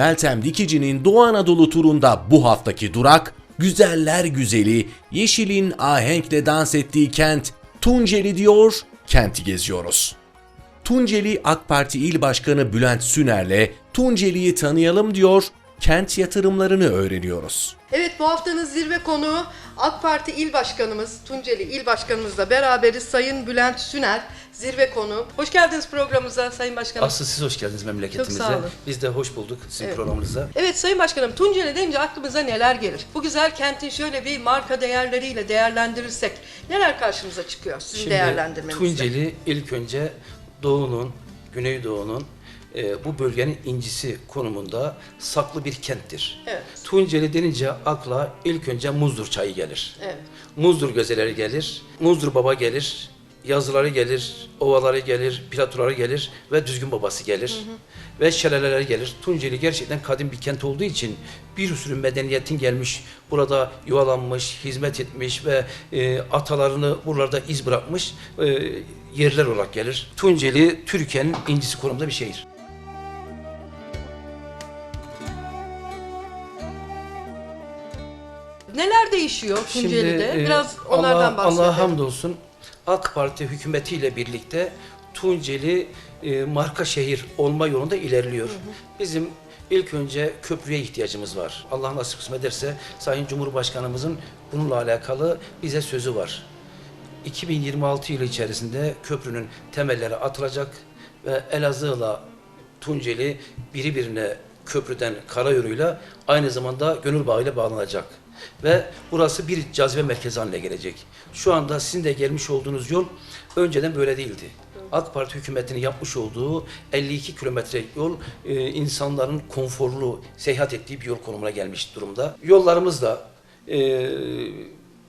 Meltem Dikici'nin Doğu Anadolu turunda bu haftaki durak, güzeller güzeli, yeşilin ahenkle dans ettiği kent Tunceli diyor, kenti geziyoruz. Tunceli AK Parti İl Başkanı Bülent Süner'le Tunceli'yi tanıyalım diyor, kent yatırımlarını öğreniyoruz. Evet bu haftanın zirve konuğu AK Parti İl Başkanımız, Tunceli İl Başkanımızla beraberiz Sayın Bülent Süner. Zirve konuğu. Hoş geldiniz programımıza Sayın Başkanım. Asıl siz hoş geldiniz memleketimize. Çok sağ olun. Biz de hoş bulduk sizin Evet. programınıza. Evet Sayın Başkanım Tunceli deyince aklımıza neler gelir? Bu güzel kentin şöyle bir marka değerleriyle değerlendirirsek neler karşımıza çıkıyor sizin Şimdi değerlendirmenizde? Tunceli ilk önce Doğu'nun, Güneydoğu'nun e, bu bölgenin incisi konumunda saklı bir kenttir. Evet. Tunceli denince akla ilk önce Muzdur çayı gelir. Evet. Muzdur gözeleri gelir, Muzdur baba gelir, yazıları gelir, ovaları gelir, platoları gelir ve düzgün babası gelir. Ve şelaleleri gelir. Tunceli gerçekten kadim bir kent olduğu için bir sürü medeniyetin gelmiş, burada yuvalanmış, hizmet etmiş ve e, atalarını buralarda iz bırakmış e, yerler olarak gelir. Tunceli Türkiye'nin incisi konumda bir şehir. Neler değişiyor Tunceli'de? e, Biraz onlardan Allah, bahsedelim. Allah'a hamdolsun AK Parti hükümetiyle birlikte Tunceli e, marka şehir olma yolunda ilerliyor. Bizim ilk önce köprüye ihtiyacımız var. Allah nasip kısmet ederse Sayın Cumhurbaşkanımızın bununla alakalı bize sözü var. 2026 yılı içerisinde köprünün temelleri atılacak ve Elazığ'la Tunceli birbirine köprüden karayoluyla aynı zamanda gönül bağıyla bağlanacak. Ve burası bir cazibe merkezi haline gelecek. Şu anda sizin de gelmiş olduğunuz yol önceden böyle değildi. AK Parti hükümetinin yapmış olduğu 52 kilometre yol e, insanların konforlu seyahat ettiği bir yol konumuna gelmiş durumda. Yollarımız da e,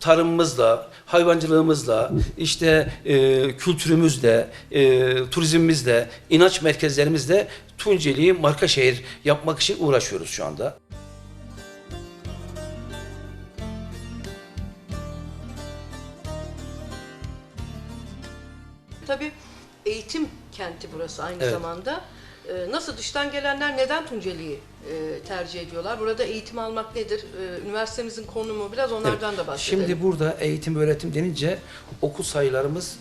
tarımımızla, hayvancılığımızla, işte e, kültürümüzle, e, turizmimizle, inanç merkezlerimizle Tunceli'yi marka şehir yapmak için uğraşıyoruz şu anda. Eğitim kenti burası aynı Evet. zamanda. Ee, Nasıl dıştan gelenler neden Tunceli'yi e, tercih ediyorlar? Burada eğitim almak nedir? Ee, Üniversitemizin konumu biraz onlardan da bahsedelim. Şimdi burada eğitim öğretim denince okul sayılarımız e,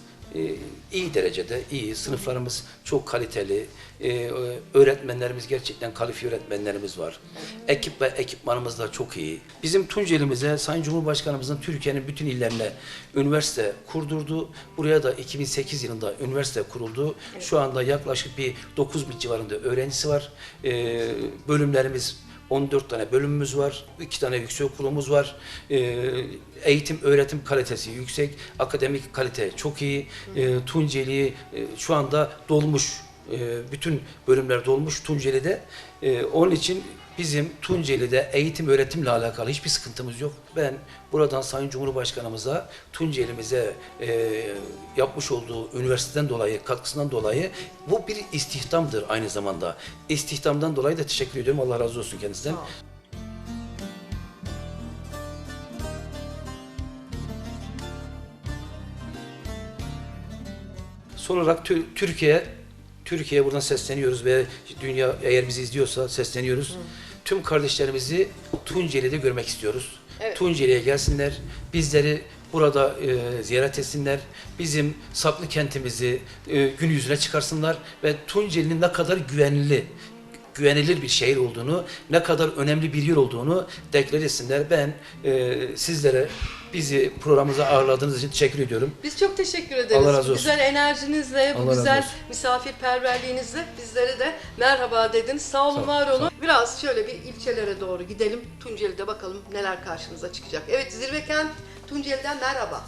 iyi derecede iyi. Sınıflarımız çok kaliteli. E, öğretmenlerimiz gerçekten kalifiye öğretmenlerimiz var. Ekip ve ekipmanımız da çok iyi. Bizim Tunceli'mize Sayın Cumhurbaşkanımızın Türkiye'nin bütün illerine üniversite kurdurdu. Buraya da 2008 yılında üniversite kuruldu. Şu anda yaklaşık bir 9 bin civarında öğrencisi var. E, bölümlerimiz 14 tane bölümümüz var, 2 tane yüksek okulumuz var. Ee, eğitim, öğretim kalitesi yüksek, akademik kalite çok iyi. Ee, Tunceli e, şu anda dolmuş, e, bütün bölümler dolmuş Tunceli'de. E, onun için bizim Tunceli'de eğitim öğretimle alakalı hiçbir sıkıntımız yok. Ben buradan Sayın Cumhurbaşkanımıza, Tunceli'mize e, yapmış olduğu üniversiteden dolayı, katkısından dolayı bu bir istihdamdır aynı zamanda. İstihdamdan dolayı da teşekkür ediyorum. Allah razı olsun kendisinden. Ol. Son olarak Tü- Türkiye, Türkiye'ye buradan sesleniyoruz ve dünya eğer bizi izliyorsa sesleniyoruz. Tüm kardeşlerimizi Tunceli'de görmek istiyoruz. Evet. Tunceli'ye gelsinler, bizleri burada e, ziyaret etsinler, bizim saklı kentimizi e, gün yüzüne çıkarsınlar ve Tunceli'nin ne kadar güvenli, güvenilir bir şehir olduğunu, ne kadar önemli bir yer olduğunu deklar etsinler. Ben e, sizlere bizi programımıza ağırladığınız için teşekkür ediyorum. Biz çok teşekkür ederiz. Allah razı olsun. güzel enerjinizle, bu Allah güzel misafirperverliğinizle bizlere de merhaba dediniz. Sağ olun, Sağ var sağ ol. olun. Biraz şöyle bir ilçelere doğru gidelim. Tunceli'de bakalım neler karşımıza çıkacak. Evet Zirve Kent Tunceli'den merhaba.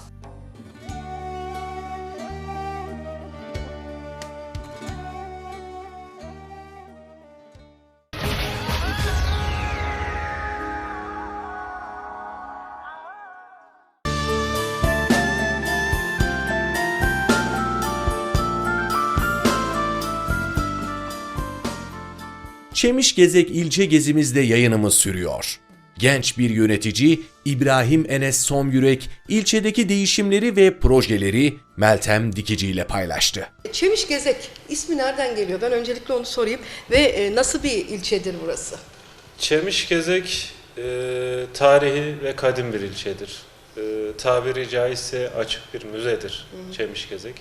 Çemiş Gezek ilçe gezimizde yayınımız sürüyor. Genç bir yönetici İbrahim Enes Somyürek ilçedeki değişimleri ve projeleri Meltem Dikici ile paylaştı. Çemiş Gezek ismi nereden geliyor? Ben öncelikle onu sorayım. Ve e, nasıl bir ilçedir burası? Çemişgezek e, tarihi ve kadim bir ilçedir. E, tabiri caizse açık bir müzedir Çemişgezek.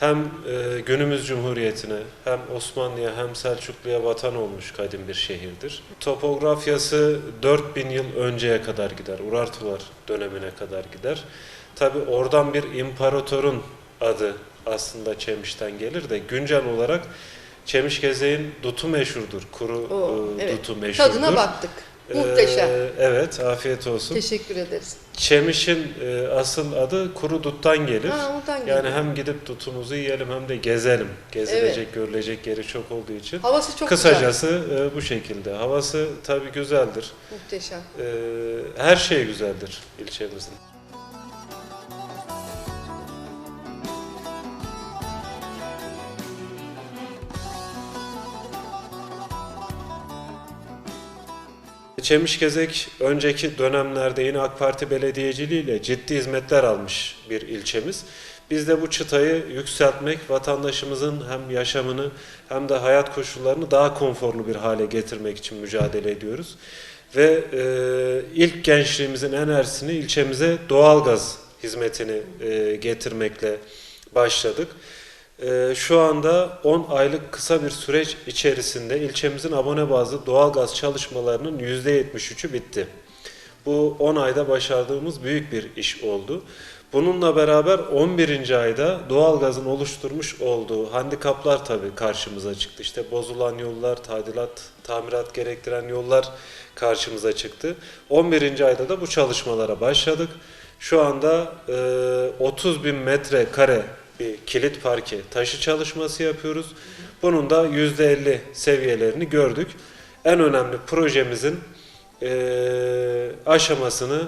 Hem e, günümüz cumhuriyetine hem Osmanlı'ya hem Selçuklu'ya vatan olmuş kadim bir şehirdir. Topografyası 4000 yıl önceye kadar gider. Urartular dönemine kadar gider. Tabi oradan bir imparatorun adı aslında Çemiş'ten gelir de güncel olarak Çemişgezek'in dutu meşhurdur. Kuru Oo, e, evet. dutu meşhurdur. Tadına baktık. Muhteşem. Ee, evet, afiyet olsun. Teşekkür ederiz. Çemiş'in e, asıl adı kuru duttan gelir. Ha, oradan yani geliyor. hem gidip dutumuzu yiyelim hem de gezelim. Gezilecek, görülecek yeri çok olduğu için. Havası çok güzel. Kısacası e, bu şekilde. Havası tabii güzeldir. Muhteşem. E, her şey güzeldir ilçemizin. Çemişgezek önceki dönemlerde yine AK Parti belediyeciliğiyle ciddi hizmetler almış bir ilçemiz. Biz de bu çıtayı yükseltmek, vatandaşımızın hem yaşamını hem de hayat koşullarını daha konforlu bir hale getirmek için mücadele ediyoruz. Ve e, ilk gençliğimizin enerjisini ilçemize doğalgaz hizmetini e, getirmekle başladık. Ee, şu anda 10 aylık kısa bir süreç içerisinde ilçemizin abone bazlı doğalgaz çalışmalarının %73'ü bitti. Bu 10 ayda başardığımız büyük bir iş oldu. Bununla beraber 11. ayda doğalgazın oluşturmuş olduğu handikaplar tabii karşımıza çıktı. İşte bozulan yollar, tadilat, tamirat gerektiren yollar karşımıza çıktı. 11. ayda da bu çalışmalara başladık. Şu anda e, 30 bin metrekare bir kilit parke taşı çalışması yapıyoruz. Bunun da %50 seviyelerini gördük. En önemli projemizin eee, aşamasını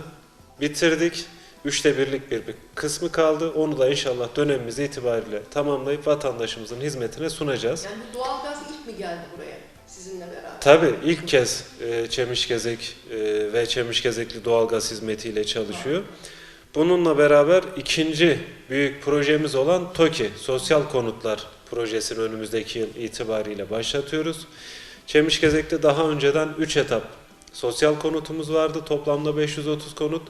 bitirdik. Üçte birlik bir, bir kısmı kaldı. Onu da inşallah dönemimiz itibariyle tamamlayıp vatandaşımızın hizmetine sunacağız. Yani bu doğalgaz ilk mi geldi buraya sizinle beraber? Tabii ilk kez e, Çemişgezek e, ve Çemişgezekli doğalgaz hizmetiyle çalışıyor. Bununla beraber ikinci büyük projemiz olan TOKİ, Sosyal Konutlar Projesini önümüzdeki yıl itibariyle başlatıyoruz. Çemişgezek'te daha önceden 3 etap sosyal konutumuz vardı. Toplamda 530 konut.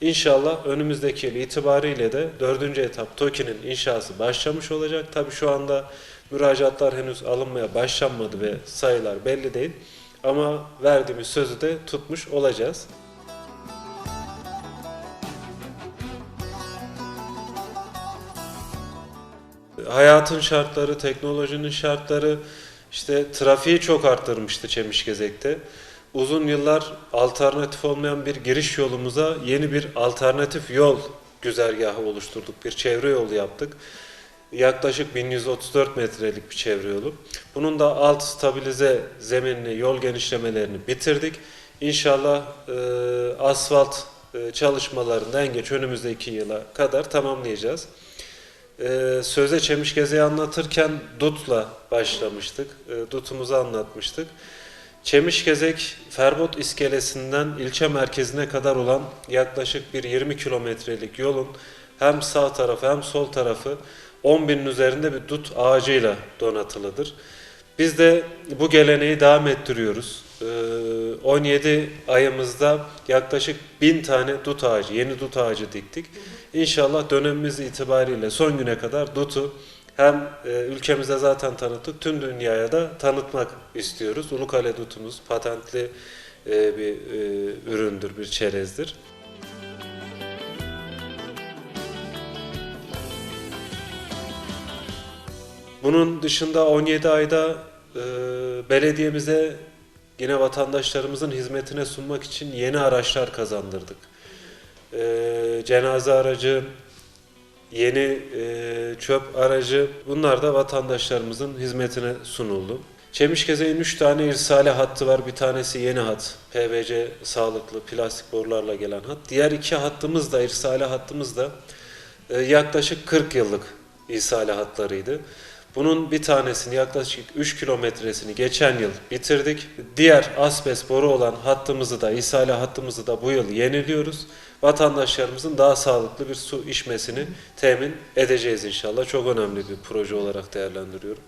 İnşallah önümüzdeki yıl itibariyle de dördüncü etap TOKİ'nin inşası başlamış olacak. Tabii şu anda müracaatlar henüz alınmaya başlanmadı ve sayılar belli değil. Ama verdiğimiz sözü de tutmuş olacağız. Hayatın şartları, teknolojinin şartları işte trafiği çok arttırmıştı Çemişgezek'te. Uzun yıllar alternatif olmayan bir giriş yolumuza yeni bir alternatif yol güzergahı oluşturduk. Bir çevre yolu yaptık. Yaklaşık 1134 metrelik bir çevre yolu. Bunun da alt stabilize zeminini, yol genişlemelerini bitirdik. İnşallah e, asfalt e, çalışmalarını en geç önümüzdeki yıla kadar tamamlayacağız. Ee, söze Çemişgeze'yi anlatırken Dut'la başlamıştık. Ee, Dut'umuzu anlatmıştık. Çemişgezek, Ferbot iskelesinden ilçe merkezine kadar olan yaklaşık bir 20 kilometrelik yolun hem sağ tarafı hem sol tarafı 10 binin üzerinde bir dut ağacıyla donatılıdır. Biz de bu geleneği devam ettiriyoruz. Ee, 17 ayımızda yaklaşık 1000 tane dut ağacı, yeni dut ağacı diktik. İnşallah dönemimiz itibariyle son güne kadar dutu hem e, ülkemizde zaten tanıttık, tüm dünyaya da tanıtmak istiyoruz. Ulukale dutumuz patentli e, bir e, üründür, bir çerezdir. Bunun dışında 17 ayda belediyemize yine vatandaşlarımızın hizmetine sunmak için yeni araçlar kazandırdık. E, cenaze aracı, yeni e, çöp aracı bunlar da vatandaşlarımızın hizmetine sunuldu. Çemişgeze'nin 3 tane irsale hattı var. Bir tanesi yeni hat. PVC sağlıklı plastik borularla gelen hat. Diğer iki hattımız da irsale hattımız da e, yaklaşık 40 yıllık irsale hatlarıydı. Bunun bir tanesini yaklaşık 3 kilometresini geçen yıl bitirdik. Diğer asbest boru olan hattımızı da, ishale hattımızı da bu yıl yeniliyoruz. Vatandaşlarımızın daha sağlıklı bir su içmesini temin edeceğiz inşallah. Çok önemli bir proje olarak değerlendiriyorum.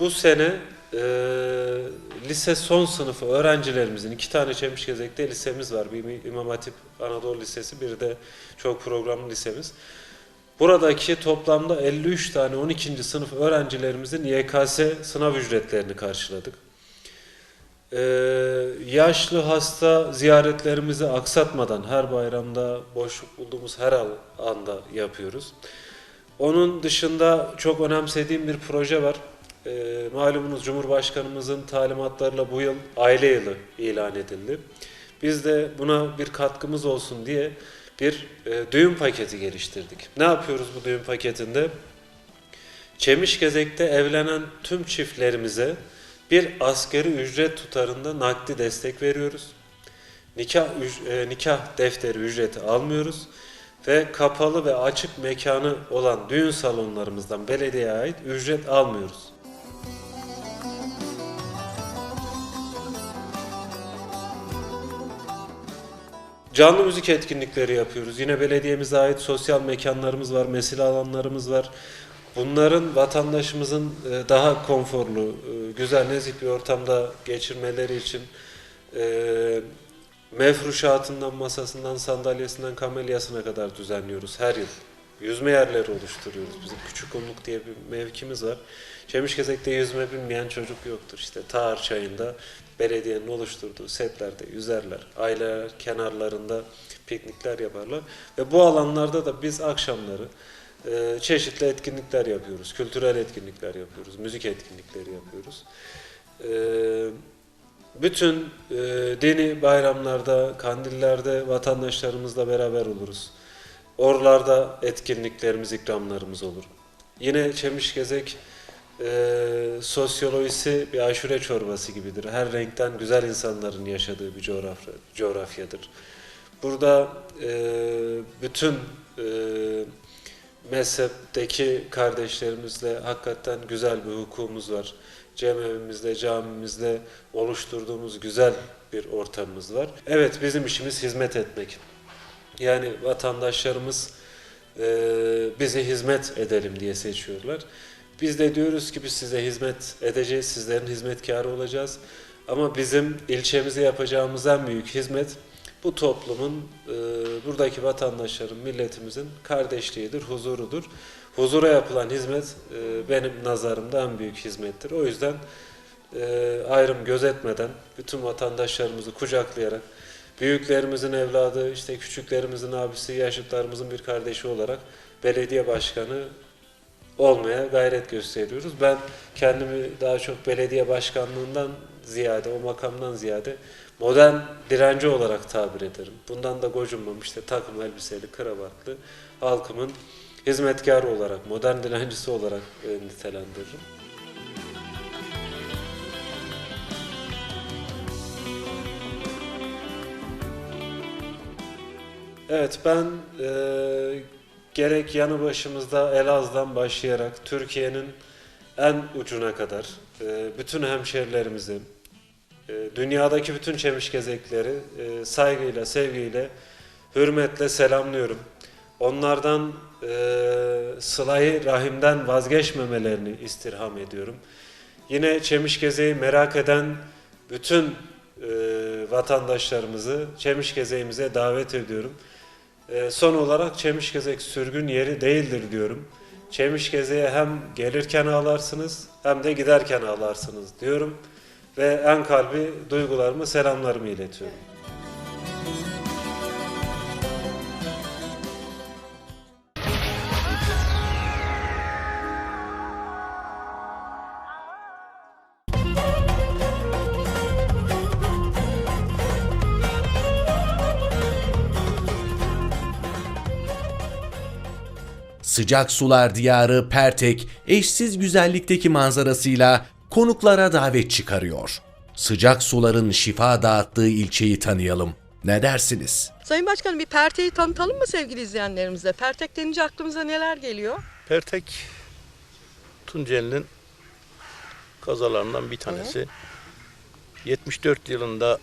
Bu sene e, lise son sınıfı öğrencilerimizin iki tane Çemişgezek'te lisemiz var. Bir İmam Hatip Anadolu Lisesi, bir de çok programlı lisemiz. Buradaki toplamda 53 tane 12. sınıf öğrencilerimizin YKS sınav ücretlerini karşıladık. Ee, yaşlı hasta ziyaretlerimizi aksatmadan her bayramda boşluk bulduğumuz her anda yapıyoruz. Onun dışında çok önemsediğim bir proje var. Ee, malumunuz Cumhurbaşkanımızın talimatlarıyla bu yıl aile yılı ilan edildi. Biz de buna bir katkımız olsun diye bir e, düğün paketi geliştirdik. Ne yapıyoruz bu düğün paketinde? Çemişgezek'te evlenen tüm çiftlerimize bir asgari ücret tutarında nakdi destek veriyoruz. Nikah e, nikah defteri ücreti almıyoruz ve kapalı ve açık mekanı olan düğün salonlarımızdan belediyeye ait ücret almıyoruz. Canlı müzik etkinlikleri yapıyoruz. Yine belediyemize ait sosyal mekanlarımız var, mesire alanlarımız var. Bunların vatandaşımızın e, daha konforlu, e, güzel, nezih bir ortamda geçirmeleri için e, mefruşatından, masasından, sandalyesinden, kamelyasına kadar düzenliyoruz her yıl. Yüzme yerleri oluşturuyoruz. Bizim Küçük Kumluk diye bir mevkimiz var. Çemişgezek'te yüzme bilmeyen çocuk yoktur. İşte Tağır Çayı'nda belediyenin oluşturduğu setlerde yüzerler. Aileler kenarlarında piknikler yaparlar. Ve bu alanlarda da biz akşamları e, çeşitli etkinlikler yapıyoruz. Kültürel etkinlikler yapıyoruz. Müzik etkinlikleri yapıyoruz. E, bütün e, dini bayramlarda, kandillerde vatandaşlarımızla beraber oluruz. Orlarda etkinliklerimiz, ikramlarımız olur. Yine Çemişgezek e, sosyolojisi bir aşure çorbası gibidir. Her renkten güzel insanların yaşadığı bir coğrafya, coğrafyadır. Burada e, bütün e, mezhepteki kardeşlerimizle hakikaten güzel bir hukukumuz var. Cemevimizde, camimizde oluşturduğumuz güzel bir ortamımız var. Evet bizim işimiz hizmet etmek. Yani vatandaşlarımız e, bize hizmet edelim diye seçiyorlar. Biz de diyoruz ki biz size hizmet edeceğiz, sizlerin hizmetkarı olacağız. Ama bizim ilçemize yapacağımız en büyük hizmet bu toplumun, e, buradaki vatandaşların, milletimizin kardeşliğidir, huzurudur. Huzura yapılan hizmet e, benim nazarımda en büyük hizmettir. O yüzden e, ayrım gözetmeden bütün vatandaşlarımızı kucaklayarak büyüklerimizin evladı, işte küçüklerimizin abisi, yaşıtlarımızın bir kardeşi olarak belediye başkanı olmaya gayret gösteriyoruz. Ben kendimi daha çok belediye başkanlığından ziyade, o makamdan ziyade modern direnci olarak tabir ederim. Bundan da gocunmam işte takım elbiseli, kravatlı halkımın hizmetkarı olarak, modern direncisi olarak e, nitelendiririm. Evet ben e, gerek yanı başımızda Elazığ'dan başlayarak Türkiye'nin en ucuna kadar e, bütün hemşerilerimizi, dünyadaki bütün çemişgezekleri e, saygıyla, sevgiyle, hürmetle selamlıyorum. Onlardan e, sılayı rahimden vazgeçmemelerini istirham ediyorum. Yine Çemişgeze'yi merak eden bütün e, vatandaşlarımızı Çemişgeze'imize davet ediyorum. Son olarak Çemişgezek sürgün yeri değildir diyorum. Çemişgeze'ye hem gelirken ağlarsınız hem de giderken ağlarsınız diyorum. Ve en kalbi duygularımı, selamlarımı iletiyorum. Sıcak sular diyarı Pertek eşsiz güzellikteki manzarasıyla konuklara davet çıkarıyor. Sıcak suların şifa dağıttığı ilçeyi tanıyalım. Ne dersiniz? Sayın Başkanım bir Pertek'i tanıtalım mı sevgili izleyenlerimize? Pertek denince aklımıza neler geliyor? Pertek Tunceli'nin kazalarından bir tanesi. 74 yılında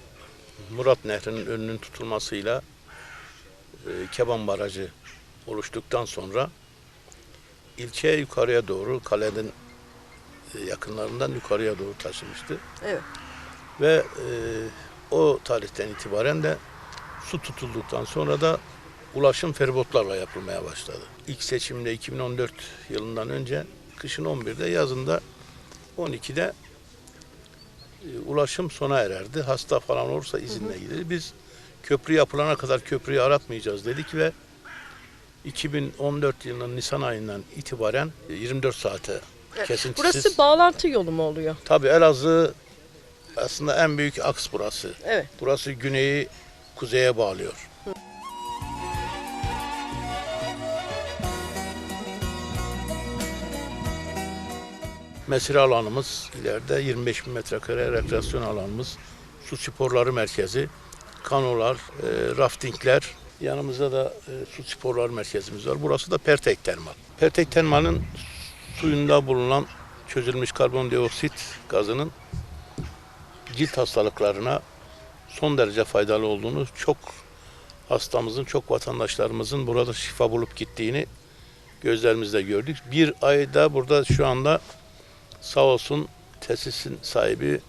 Murat Nehri'nin önünün tutulmasıyla e, Keban Barajı oluştuktan sonra ilçeye yukarıya doğru kalenin yakınlarından yukarıya doğru taşımıştı. Evet. Ve e, o tarihten itibaren de su tutulduktan sonra da ulaşım feribotlarla yapılmaya başladı. İlk seçimde 2014 yılından önce kışın 11'de yazında 12'de e, ulaşım sona ererdi. Hasta falan olursa izinle gider. Biz köprü yapılana kadar köprüyü aratmayacağız dedik ve 2014 yılının Nisan ayından itibaren e, 24 saate Evet. Kesintisiz. Burası bağlantı yolu mu oluyor? Tabii Elazığ aslında en büyük aks burası. Evet. Burası güneyi kuzeye bağlıyor. Mesire alanımız ileride 25 bin metrekare rekreasyon alanımız, su sporları merkezi, kanolar, e, raftingler, yanımızda da e, su sporları merkezimiz var. Burası da Pertek Termal. Pertek Termal'in suyunda bulunan çözülmüş karbondioksit gazının cilt hastalıklarına son derece faydalı olduğunu çok hastamızın, çok vatandaşlarımızın burada şifa bulup gittiğini gözlerimizle gördük. Bir ayda burada şu anda sağ olsun tesisin sahibi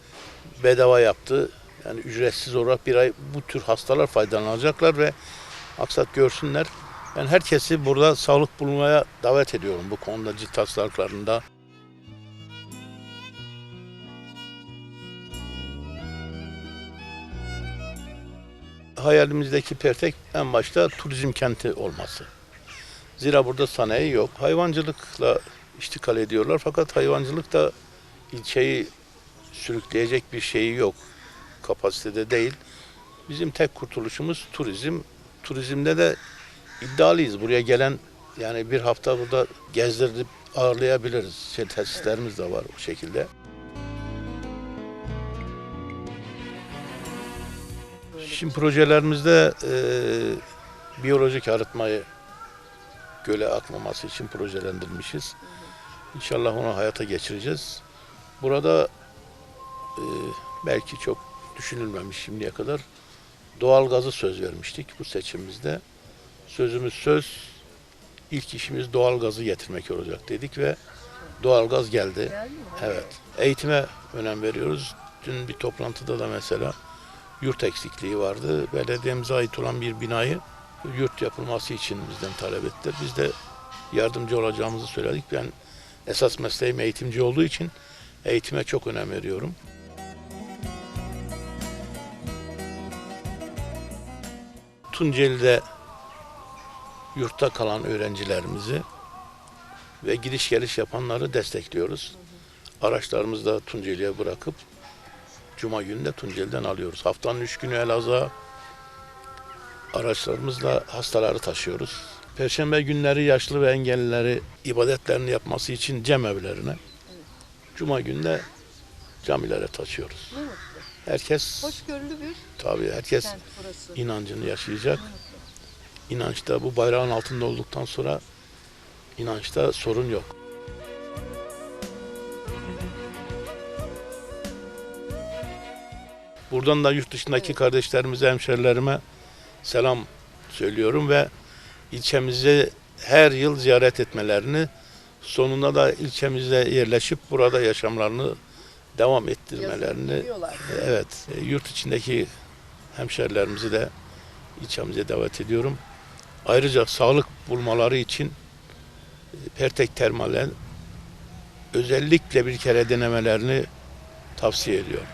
bedava yaptı. Yani ücretsiz olarak bir ay bu tür hastalar faydalanacaklar ve maksat görsünler. Ben herkesi burada sağlık bulmaya davet ediyorum bu konuda cilt hastalıklarında. hayalimizdeki Pertek en başta turizm kenti olması. Zira burada sanayi yok. Hayvancılıkla iştikal ediyorlar fakat hayvancılık da ilçeyi sürükleyecek bir şeyi yok. Kapasitede değil. Bizim tek kurtuluşumuz turizm. Turizmde de iddialıyız. Buraya gelen yani bir hafta burada gezdirip ağırlayabiliriz. Şey, tesislerimiz de var o şekilde. Şimdi projelerimizde e, biyolojik arıtmayı göle akmaması için projelendirmişiz. İnşallah onu hayata geçireceğiz. Burada e, belki çok düşünülmemiş şimdiye kadar doğal gazı söz vermiştik bu seçimimizde. Sözümüz söz, ilk işimiz doğal gazı getirmek olacak dedik ve doğal gaz geldi. Evet. Eğitime önem veriyoruz. Dün bir toplantıda da mesela yurt eksikliği vardı. Belediyemize ait olan bir binayı yurt yapılması için bizden talep ettiler. Biz de yardımcı olacağımızı söyledik. Ben esas mesleğim eğitimci olduğu için eğitime çok önem veriyorum. Tunceli'de yurtta kalan öğrencilerimizi ve gidiş geliş yapanları destekliyoruz. Araçlarımızı da Tunceli'ye bırakıp Cuma günü de Tunceli'den alıyoruz. Haftanın üç günü Elazığ'a araçlarımızla hastaları taşıyoruz. Perşembe günleri yaşlı ve engellileri ibadetlerini yapması için cemevlerine, Cuma günü de camilere taşıyoruz. Herkes, Hoşgörülü bir tabii herkes kent burası. inancını yaşayacak. İnançta bu bayrağın altında olduktan sonra inançta sorun yok. Buradan da yurt dışındaki kardeşlerimize, hemşerilerime selam söylüyorum ve ilçemizi her yıl ziyaret etmelerini, sonunda da ilçemize yerleşip burada yaşamlarını devam ettirmelerini. Evet, yurt içindeki hemşerilerimizi de ilçemize davet ediyorum. Ayrıca sağlık bulmaları için e, Pertek Termal'en özellikle bir kere denemelerini tavsiye ediyorum.